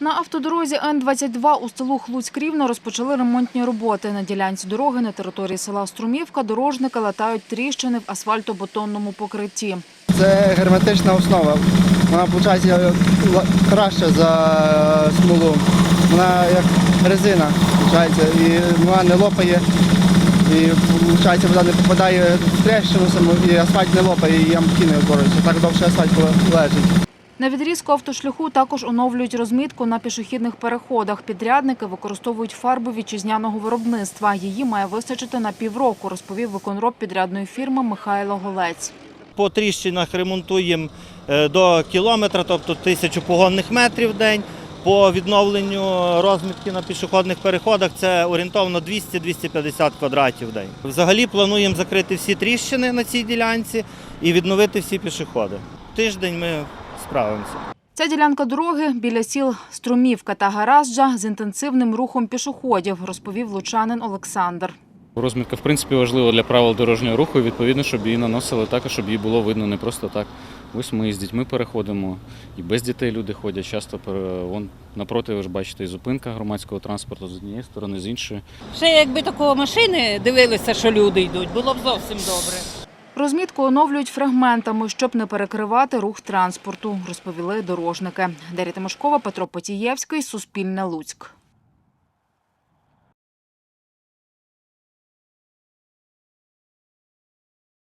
На автодорозі Н-22 у селу Хлуцьк-Рівно розпочали ремонтні роботи. На ділянці дороги на території села Струмівка дорожники латають тріщини в асфальтобетонному покритті. Це герметична основа. Вона виходить краще за смолу. Вона як резина, і вона не лопає. І виходить, не попадає в трещину і асфальт не лопає, і ямки не утворюються. Так довше асфальт лежить. На відрізку автошляху також оновлюють розмітку на пішохідних переходах. Підрядники використовують фарбу вітчизняного виробництва. Її має вистачити на півроку, розповів виконроб підрядної фірми Михайло Голець. По тріщинах ремонтуємо е, до кілометра, тобто тисячу погонних метрів в день. По відновленню розмітки на пішохідних переходах це орієнтовно 200-250 квадратів в день. Взагалі плануємо закрити всі тріщини на цій ділянці і відновити всі пішоходи. Тиждень ми справимося. Ця ділянка дороги біля сіл Струмівка та Гаражджа з інтенсивним рухом пішоходів, розповів лучанин Олександр. Розмітка, в принципі, важлива для правил дорожнього руху, і відповідно, щоб її наносили так, щоб її було видно не просто так. Ось ми з дітьми переходимо, і без дітей люди ходять. Часто вон напроти, ви ж бачите, і зупинка громадського транспорту з однієї сторони, з іншої. Ще якби такого машини дивилися, що люди йдуть, було б зовсім добре. Розмітку оновлюють фрагментами, щоб не перекривати рух транспорту, розповіли дорожники. Дар'я Тимошкова, Петро Потієвський, Суспільне Луцьк.